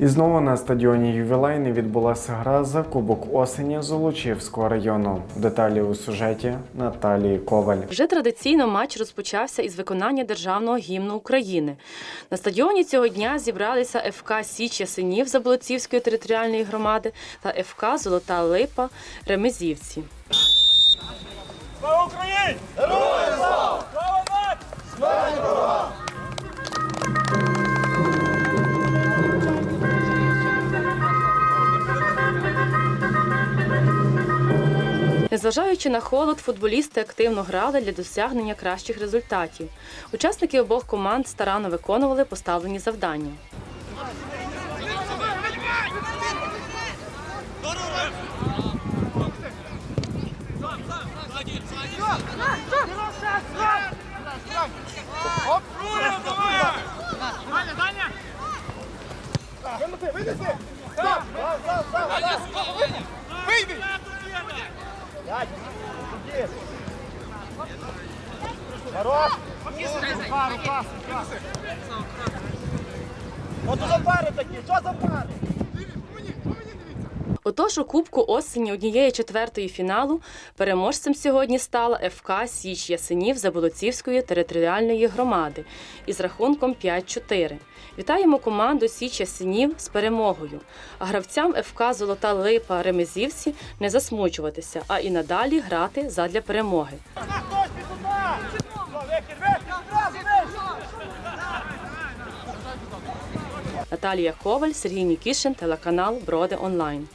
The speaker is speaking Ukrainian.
І знову на стадіоні ювілейний відбулася гра за Кубок осені Золочівського району. Деталі у сюжеті Наталії Коваль. Вже традиційно матч розпочався із виконання державного гімну України. На стадіоні цього дня зібралися ФК Січ Ясенів Заболоцівської територіальної громади та ФК Золота Липа Ремезівці. Слава Україні! Незважаючи на холод, футболісти активно грали для досягнення кращих результатів. Учасники обох команд старанно виконували поставлені завдання. Руля, Хорош! Рука, рука, рука. От за пари такі, що за пари? Отож, у Кубку осені однієї четвертої фіналу переможцем сьогодні стала ФК Січ Ясенів Заболоцівської територіальної громади із рахунком 5-4. Вітаємо команду Січ Ясенів з перемогою. А гравцям ФК Золота Липа Ремезівці не засмучуватися, а і надалі грати задля перемоги. Наталія Коваль, Сергій Нікішин, телеканал Броди Онлайн.